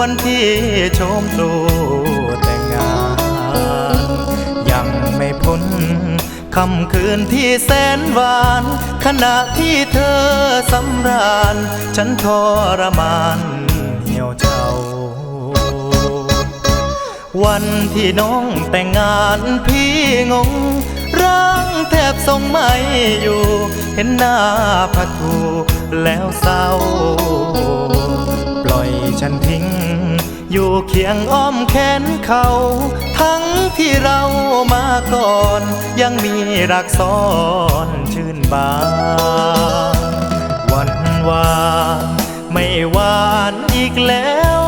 วันที่โชมตูแต่งงาน ยังไม่พ้นคำคืนที่แสนหวาน ขณะที่เธอสำราญ ฉันทรมานเหี่ยวเฉาวันที่น้องแต่งงานพี่งงร่างแทบทรงไม่อยู่ เห็นหน้าพัทูแล้วเศร้า ล่อยฉันทิ้ง อยู่เคียงอ้อมแขนเขา ทั้งที่เรามาก่อน ยังมีรักซ้อนชื่นบานวันวานไม่หวานอีกแล้ว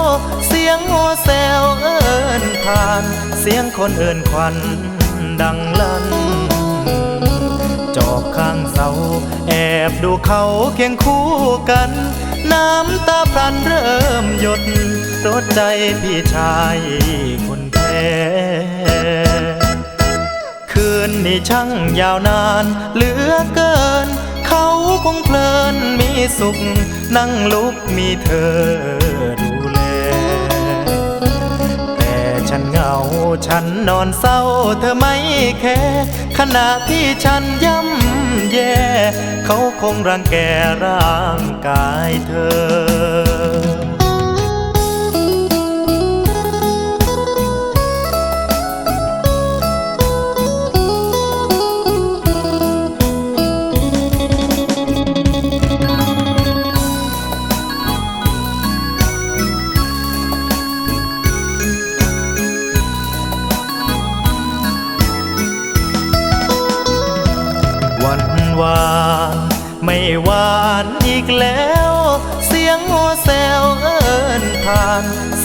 เสียงโอแซวเอินผ่าน เสียงคนเอินควันดังลั่นจอบข้างเสา แอบดูเขาเคียงคู่กัน น้ำตาพรันเริ่มหยดรดใจพี่ชายคนแพ้คืนนี้ช่างยาวนานเหลือเกิน เขาคงเพลินมีสุข นั่งลุกมีเธอดูแล แต่ฉันเหงาฉันนอนเศร้าเธอไม่แค่ขณะที่ฉันย่ำ แย่ เขาคงรังแกร่างกายเธอ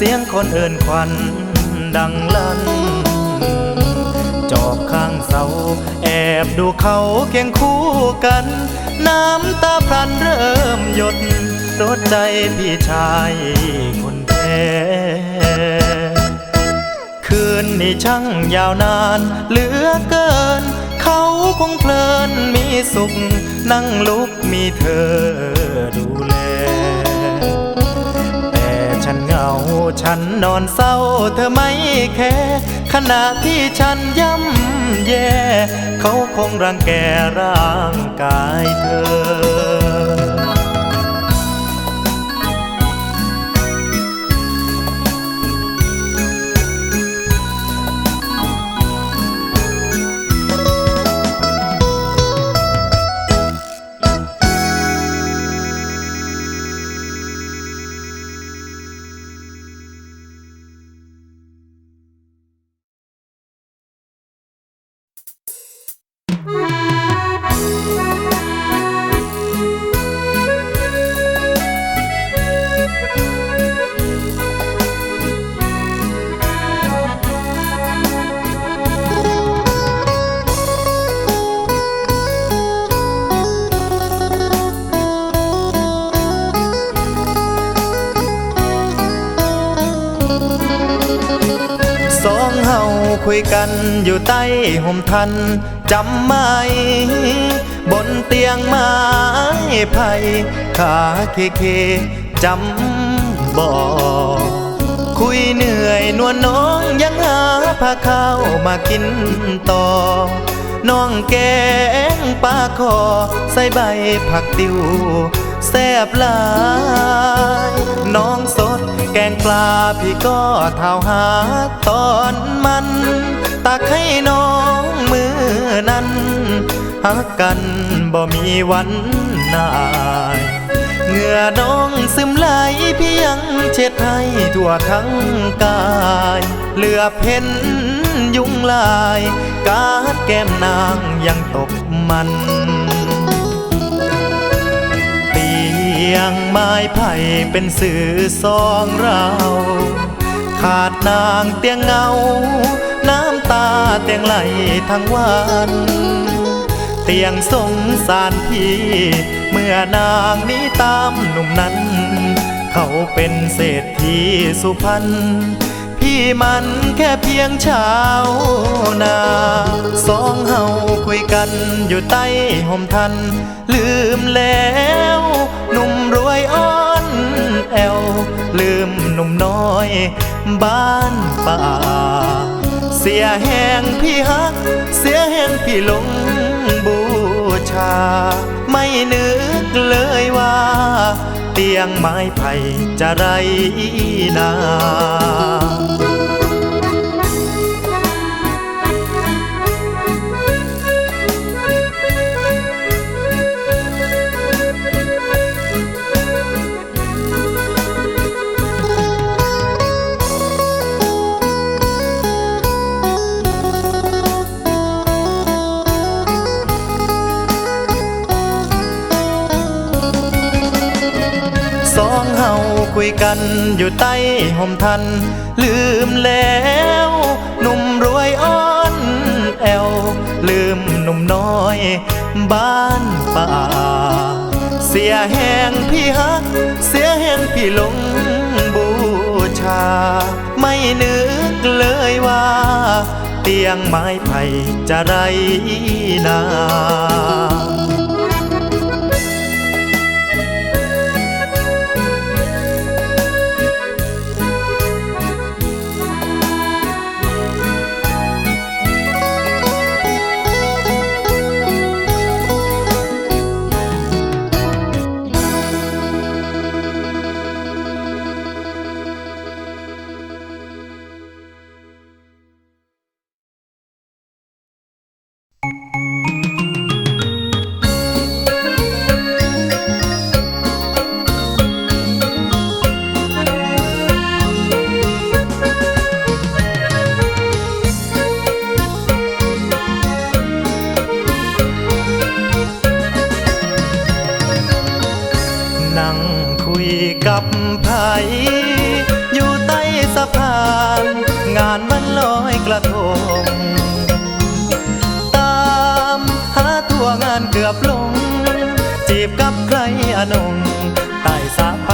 สียงคนเอินควันดังลั่น จอบข้างเสา แอบดูเขาเคียงคู่กัน น้ำตาพรันเริ่มหยดรดใจพี่ชายคนแพ้คืนนี้ช่างยาวนานเหลือเกิน เขาคงเพลินมีสุข นั่งลุกมีเธอดูแล เหงา ฉันนอนเศร้าเธอไม่แค่ขณะที่ฉันย่ำแย่ เขาคงรังแกร่างกายเธอ คุยกันอยู่ใต้ห่มทันจำไหม บนเตียงไม้ไผ่ขาเคเคจำบ่คุยเหนื่อยนวลน้องยังหาผ้าข้าวมากินต่อ น้องแกงปลาคอใส่ใบผักติว แซบหลาย น้องสดแกงปลาพี่ก็เท้าหาตอนมัน ตักให้น้องมือนั้นหักกันบ่มีวันนายเหงื่อน้องซึมไหลพี่ยังเช็ดให้ทั่วทั้งกาย เหลือเพ้นยุงลาย กาดแก้มนางยังตกมัน งไม้ไผ่เป็นสื่อสองเรา ขาดนางเตียงเงา น้ำตาเตียงไหลทั้งวัน เตียงสงสารพี่ เมื่อนางนี้ตามหนุ่มนั้น เขาเป็นเศรษฐีสุพรรณพี่มันแค่เพียงชาวนาสองเฮาคุยกันอยู่ใต้ห่มทัน ลืมแล้ว วยอ้อนแอวลืมหนุ่มน้อย บ้านป่า เสียแห่งพี่ฮัก เสียแห่งพี่หลงบูชา ไม่นึกเลยว่า เตียงไม้ไผ่จะไรนา กันอยู่ใต้ห่มทัน ลืมแล้วหนุ่มรวยอ่อนแอว ลืมหนุ่มน้อย บ้านป่า เสียแห่งพี่ฮัก เสียแห่งพี่ลงบูชา ไม่นึกเลยว่า เตียงไม้ไผ่จะไรนา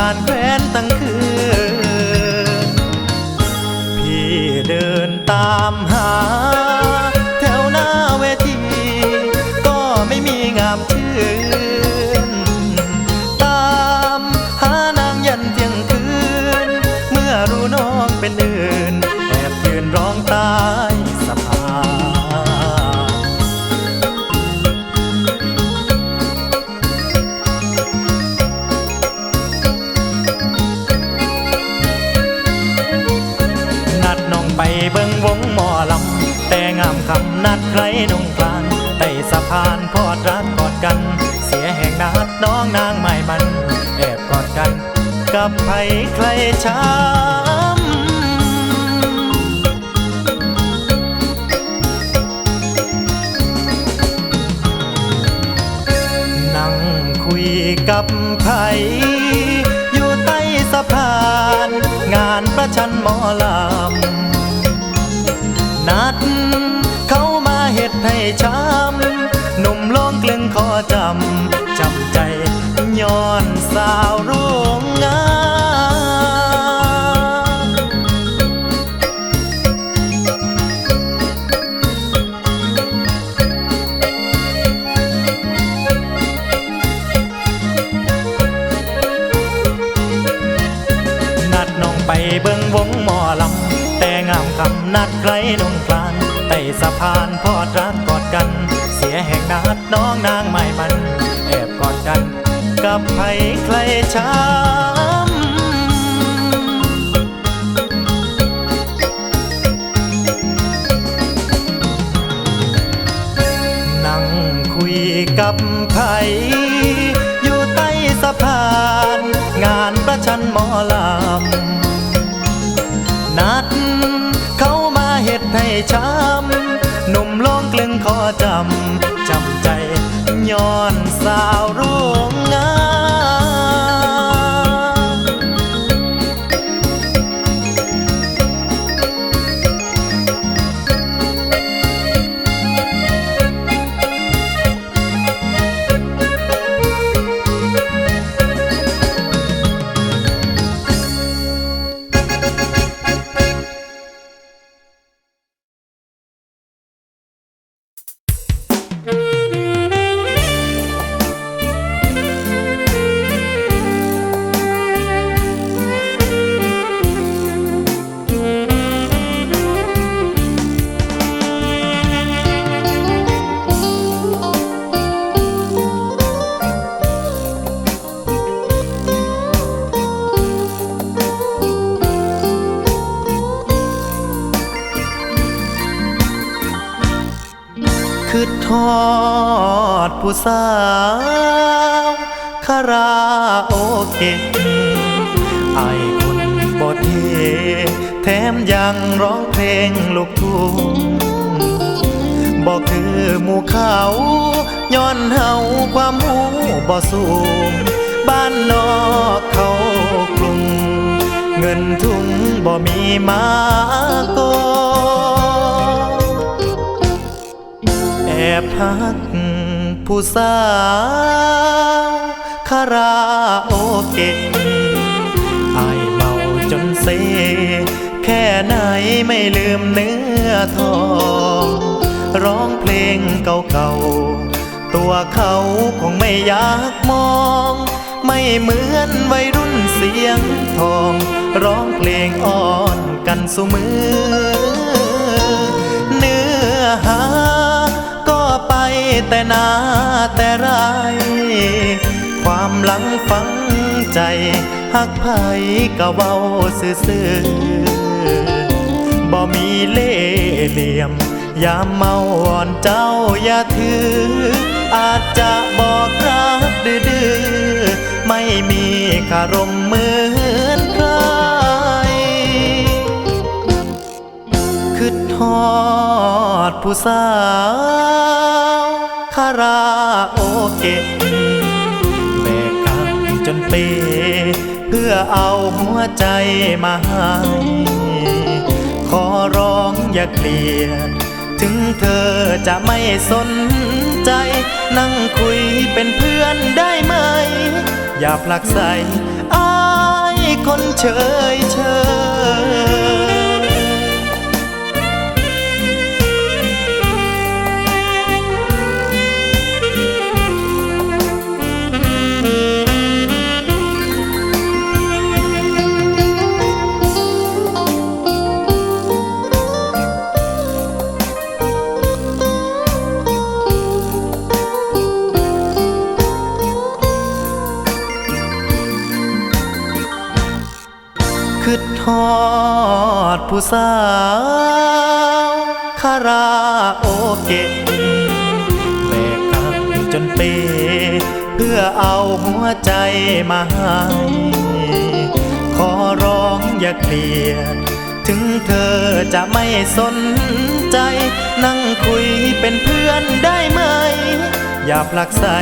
านแควนตั้งคืน พี่เดินตามางไม่มันแอบกอดกัน กับไผใครช้ำนั่งคุยกับไผอยู่ใต้สะพาน งานประชันหมอลำ นัดเขามาเฮ็ดให้ช้ำหนุ่มโลงกลึงขอจำจำาวโรงงานนัดน้องไปเบิ่งวงหมอลำ แต่งามคำนัดใครนงกลางใต้สะพานพอดรักกอดกัน เสียแห่งนัดน้องนางไม่มันแอบกอดกัน กับไผใครช้ำ นั่งคุยกับไผอยู่ใต้สะพาน งานประชันหมอลำ นัดเข้ามาเฮ็ดให้ช้ำหนุ่มโลงกลึงขอจำ จำใจย้อนสาว สาวคาราโอเกะไอคนบ่เทแถมยังร้องเพลงลูกทุ่งบ่คือหมู่เขาย้อนเฮาความหูบ่สูงบ้านนอกเขากรุง เงินทุ่งบ่มีมาโกแอบพัก ผู้สาวคาราโอเกะไอเมาจนเซ แค่ไหนไม่ลืมเนื้อทอง ร้องเพลงเก่าๆ ตัวเขาคงไม่อยากมอง ไม่เหมือนวัยรุ่นเสียงทอง ร้องเพลงอ่อนกันสุมือ เนื้อหา แต่นาแต่ไร ความหลังฝังใจหักไผก็เว้าซื่อๆบ่มีเล่เหลี่ยม ยามเมาวอนเจ้าอย่าถือ อาจจะบอกรักดื้อๆไม่มีคารมเหมือนใครคือทอดผู้สาว คาราโอเกะแบกกันจนเป เพื่อเอาหัวใจมาให้ขอร้องอย่าเกลียด ถึงเธอจะไม่สนใจ นั่งคุยเป็นเพื่อนได้ไหม อย่าผลักใส่อายคนเฉยเฉย ทอดผู้สาวคาราโอเกะแบกกันจนเป เพื่อเอาหัวใจมาให้ขอร้องอย่าเกลียด ถึงเธอจะไม่สนใจ นั่งคุยเป็นเพื่อนได้ไหม อย่าผลักใส่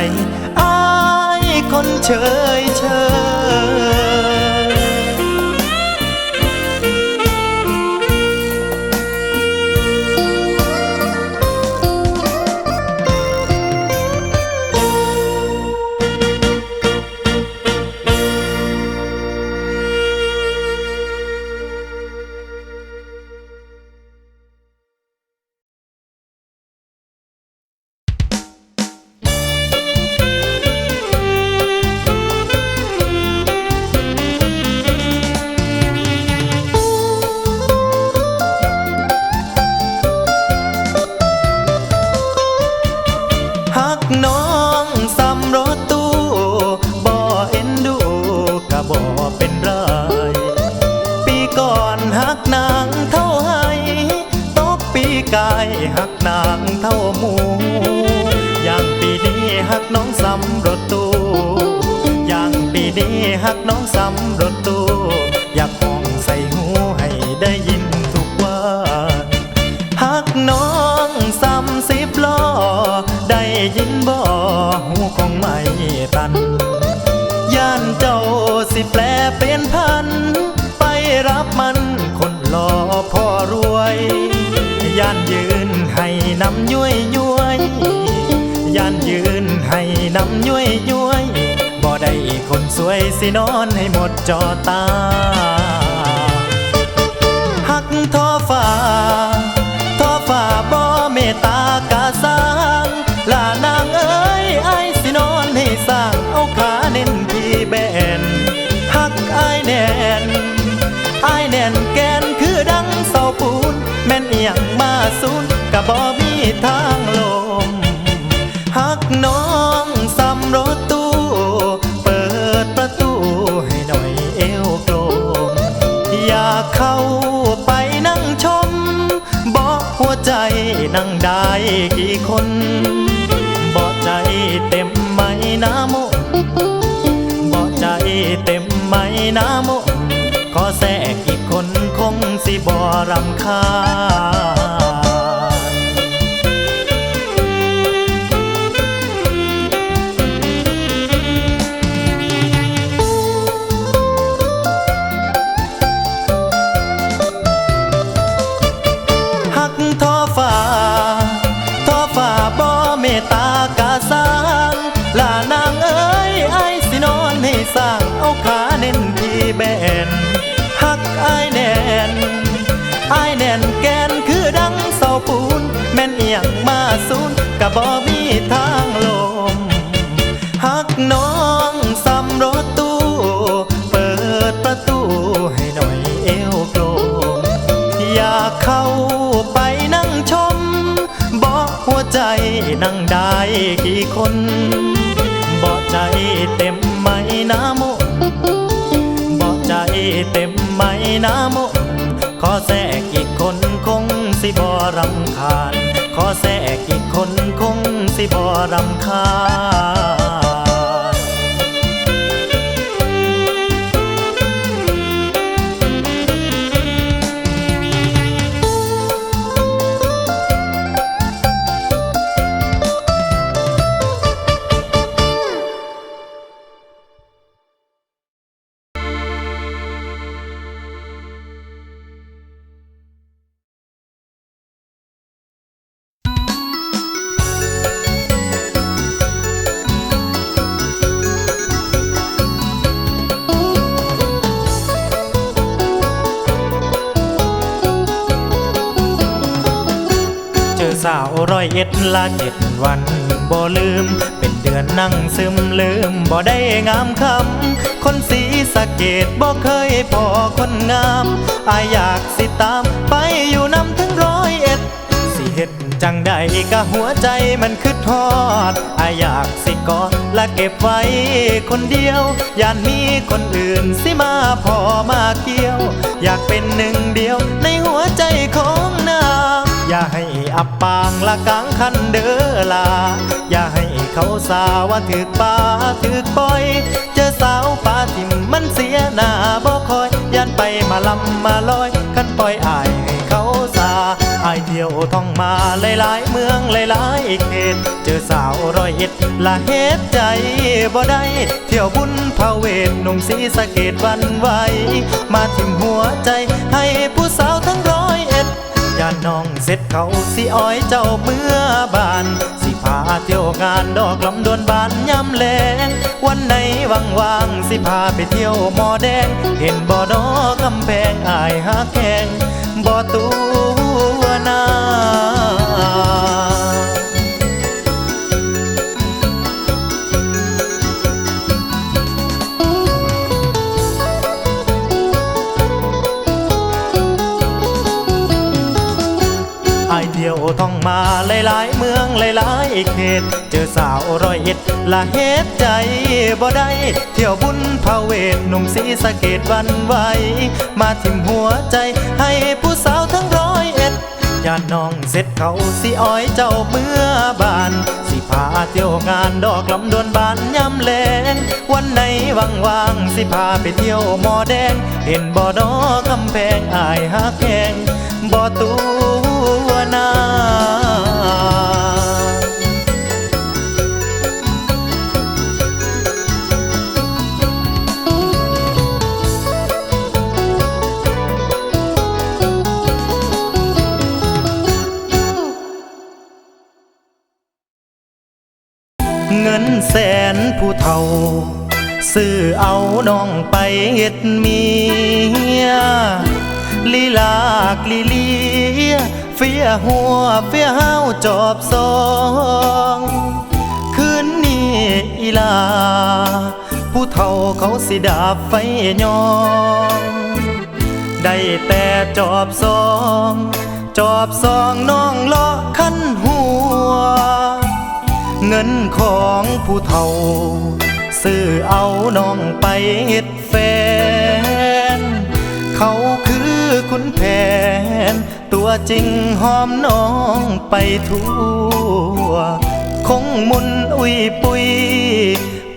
อายคนเฉยเฉย มันคนหล่อพ่อรวยย่านยืนให้นำย้วยย้วยย่านยืนให้นำย้วยย้วยบ่ได้คนสวยสินอนให้หมดจอตา บ่มีทางลมหักน้องสำรถตู้ เปิดประตูให้หน่อยเอวโกลมอยากเข้าไปนั่งชมบอกหัวใจนั่งได้กี่คนบ่ใจเต็มไหมนะโมบ่ใจเต็มไหมนะโมขอแทรกอีกคนคงสิบ่รำคาญ กี่คนบอกใจเต็มไหมนะโมบอกใจเต็มไหมนะโมขอแทรกอีกคนคงสิบอรำคาญ ขอแทรกอีกคนคงสิบอรำคาญ สาวร้อยเอ็ดละเจ็ดวันบ่ลืม เป็นเดือนนั่งซึมลืมบ่ได้งามคำคนสีสะเกดบ่เคยพอคนงามอายอยากสิตามไปอยู่นำถึงร้อยเอ็ด จังใดกะหัวใจมันคืดทอดอายอยากสิกอดและเก็บไว้คนเดียว ย่านมีคนอื่นสิมาพอมาเกี่ยว อยากเป็นหนึ่งเดียวในหัวใจของนางอย่าให้อับปางละกลางคันเด้อลา อย่าให้ เขาสาว่าถึกป่าถึกปอย เจอสาวป่าทิมมันเสียหน้าบ่คอยยันไปมาลำมาลอยคันปล่อยอายให้เขาสาอายเที่ยวท่องมาหลายๆเมืองหลายๆเขตเจอสาวร้อยเอ็ดละเฮ็ดใจบ่ได้เที่ยวบุญพาเวทหนุ่มสีสะเกดวันไหวมาทิมหัวใจให้ผู้สาวทั้งร้อ ย่าน้องเสร็จเขาสิอ้อยเจ้าเมื่อบาน สิพาเที่ยวงานดอกลำดวนบานย่ำแลงวันไหนว่างๆสิพาไปเที่ยวมอแดง เห็นบ่อดอกำแพงอายหาแข่งบ่อตัวนา มาหลายๆ เมืองหลายๆเขต เจอสาวร้อยเอ็ดละเฮ็ดใจบ่ได้ เที่ยวบุญพาเวทหนุ่มสีสะเกดวันไหว มาทิมหัวใจให้ผู้สาวทั้งร้อยเอ็ดญาติน้องเสร็จเขาสิอ้อยเจ้าเมื่อบาน สิพาเที่ยวงานดอกลำดวนบานย่ำแลงวันไหนว่างๆสิพาไปเที่ยวหมอแดง เห็นบ่อดอกกำแพงอายหักแหง บ่ตัวนาเงินแสนผู้เฒ่า ซื้อเอาน้องไปเฮ็ดเมีย ลีลากลีเลียเฟียหัวเฟียห้าวจอบซองคืนนี้อีลา ผู้เฒ่าเขาสิดาบไฟยองได้แต่จอบซอง จอบซองน้องเลาะขั้นหัว เงินของผู้เฒ่า ซื้อเอาน้องไปเฮ็ดแฟนเขา ตัวจริงหอมน้องไปทั่ว คงมุนอุยปุย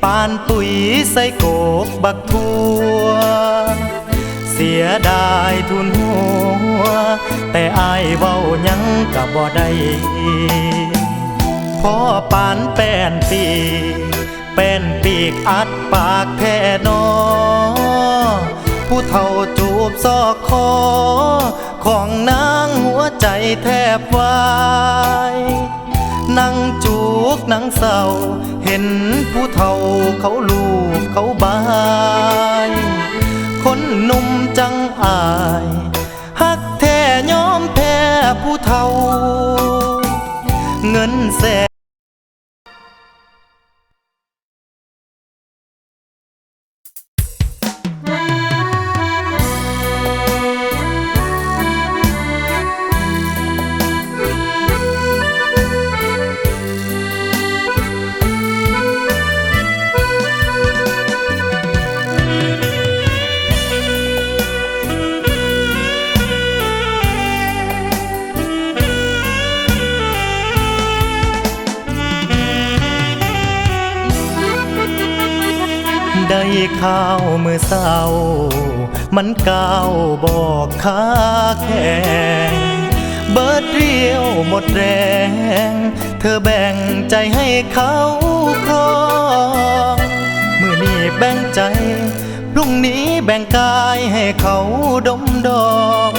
ปานปุ๋ยใส่โกกบักทั่ว เสียดายทุนหัว แต่อายเว้ายังกับบ่ได้พอปานแป้นปีเป็นปีกอัดปากแท่นอผู้เฒ่าจูบซอกคอ ของนางหัวใจแทบวายนั่งจูกนั่งเศร้า เห็นผู้เฒ่าเขาลูกเขาบาย คนหนุ่มจังอาย หักแท้ยอมแพ้ผู้เฒ่า ก้าวบอกค้าแข่งเบิดเรียวหมดแรง เธอแบ่งใจให้เขาครองเมื่อนี้แบ่งใจ พรุ่งนี้แบ่งกายให้เขาดมดอม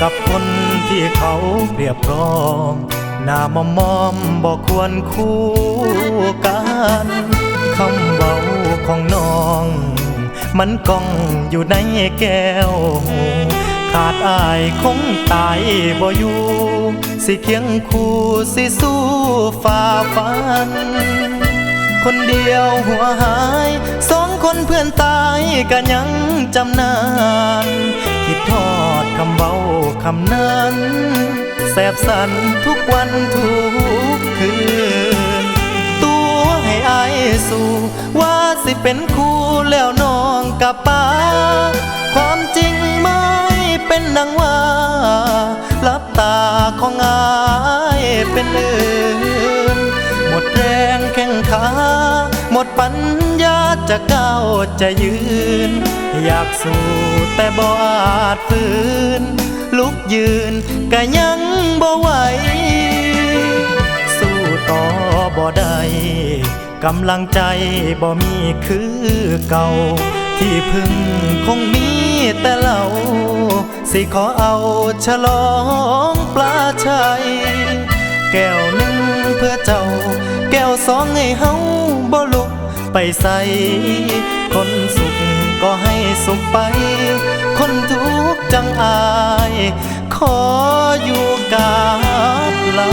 กับคนที่เขาเปรียบพร้อมหน้ามอมมอมบอกควรคู่กันคำเบาของน้อง มันก้องอยู่ในแก้ว ขาดอายคงตายบ่อยู่ สิเคียงคู่สิสู้ฝ่าฟัน คนเดียวหัวหาย สองคนเพื่อนตายก็ยังจำนาน คิดทอดคำเบาคำนั้น แสบสันทุกวันทุกคืน สู่ว่าสิเป็นคู่แล้วน้องกับป้า ความจริงไม่เป็นดังว่าลับตาของอายเป็นอื่น หมดแรงแข้งขาหมดปัญญาจะก้าวจะยืน อยากสู้แต่บ่อาจฝืน ลุกยืนก็ยังบ่ไหว สู้ต่อบ่ได้ กำลังใจบ่มีคือเก่า ที่พึ่งคงมีแต่เรา สิขอเอาฉลองปลาชัย แก้วหนึ่งเพื่อเจ้า แก้วสองให้เฮาบ่ลุกไปใส่คนสุขก็ให้สุขไป คนทุกข์จังอาย ขออยู่กับเรา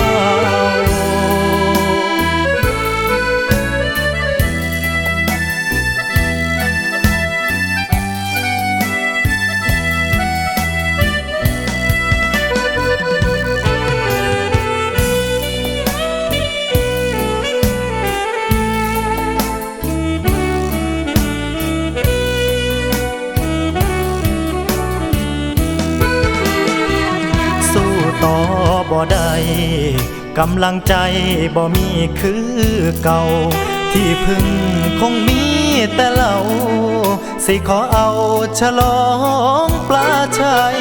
บ่ได้กำลังใจบ่มีคือเก่า ที่พึ่งคงมีแต่เราสิขอเอาฉลองปลาชัย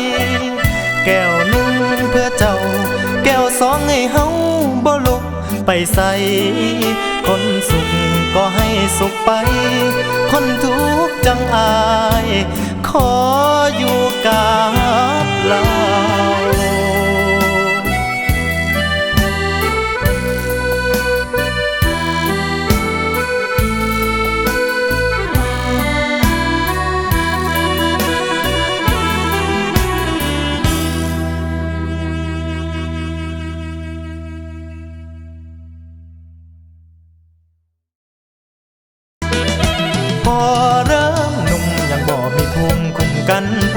แก้วหนึ่งเพื่อเจ้า แก้วสองให้เฮาบ่ลุกไปใส่ คนสุขก็ให้สุขไป คนทุกข์จังอาย ขออยู่กับเรา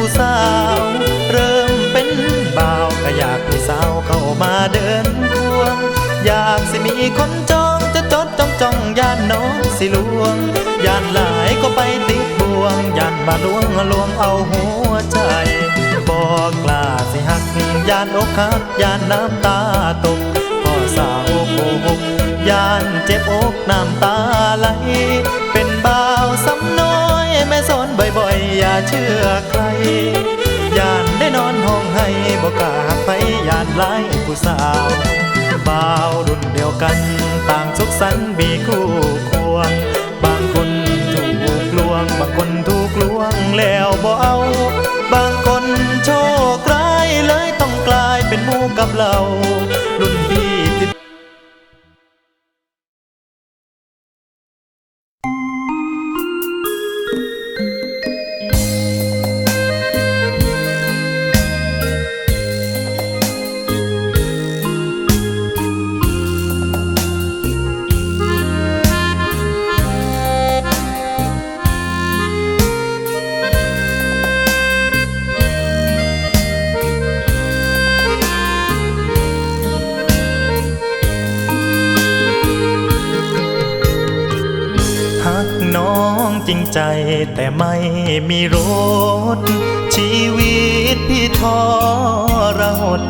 ผู้สาว เริ่มเป็นบ่าวก็อยากมีสาวเข้ามาเดินควง อยากสิมีคนจองจะจดจ้องจ้องย่านน้องสิลวงย่านหลายก็ไปติดบ่วงย่านมาลวงลวงเอาหัวใจบอกกล้าสิหักยานอกหักยานน้ำตาตกพ่อสาวโกหกยานเจ็บอกน้ำตาไหล สอนบ่อยๆ อย่าเชื่อใครยานได้นอนห้องให้บอกกากไปยานไล่ผู้สาวบ่าวรุ่นเดียวกัน ต่างสุขสันต์มีคู่ควง บางคนถูกลวง บางคนถูกลวงแล้วบ่เอา บางคนชอบ แต่ไม่มีรถ ชีวิตพี่ทอรหด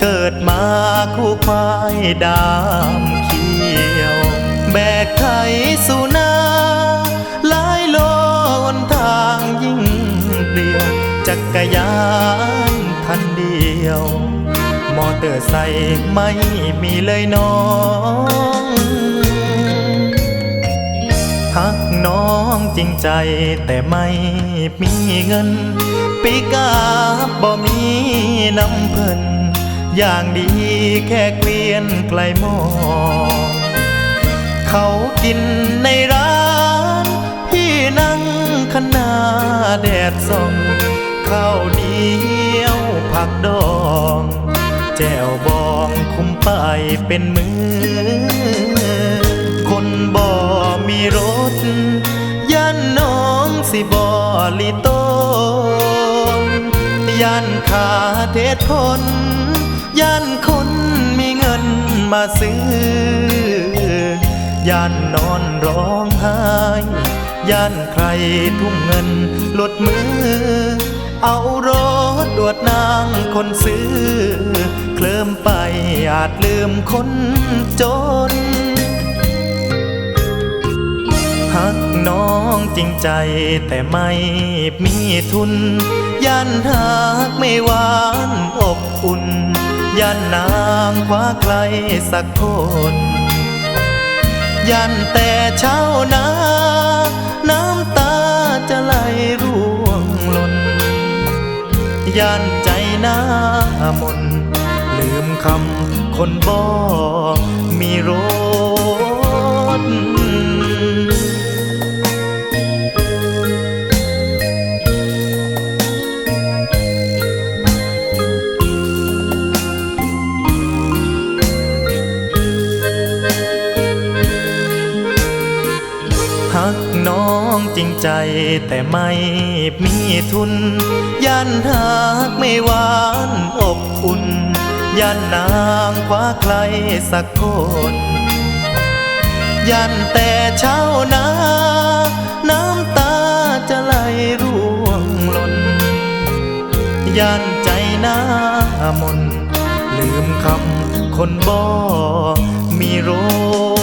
เกิดมาคู่ควายดามเขียว แบกไถสู่นาหลายโลนทางยิ่งเปลี่ยวจักรยานคันเดียว มอเตอร์ไซค์ไม่มีเลยน้อง น้องจริงใจแต่ไม่มีเงินปีกาบบ่มีน้ำเพิ่น อย่างดีแค่เกวียนไกลหมอเขากินในร้าน พี่นั่งขนาแดดส่องข้าวเหนียวผักดองแจ่วบองคุมไปเป็นมือ คนบ่มี รถย่านน้องสิบ่ลีต้นย่านขาเทศทนย่านคนมีเงินมาซื้อย่านนอนร้องไห้ย่านใครทุ่มเงินลดมือ เอารถดวดนางคนซื้อ เคลิมไปอาจลืมคนจน หักน้องจริงใจแต่ไม่มีทุน ยันหักไม่หวานอบอุ่น ยันนางคว้าใครสักคน ยันแต่เช้านาน้ำตาจะไหลร่วงหล่นย่านใจหน้ามนลืมคำคนบอกมีรถ น้องจริงใจแต่ไม่มีทุน ยันหักไม่หวานอบอุ่น ยันนางคว้าใครสักคน ยันแต่เช้านาน้ำตาจะไหลร่วงหล่น ยันใจหน้ามนลืมคำคนบอกมีรถ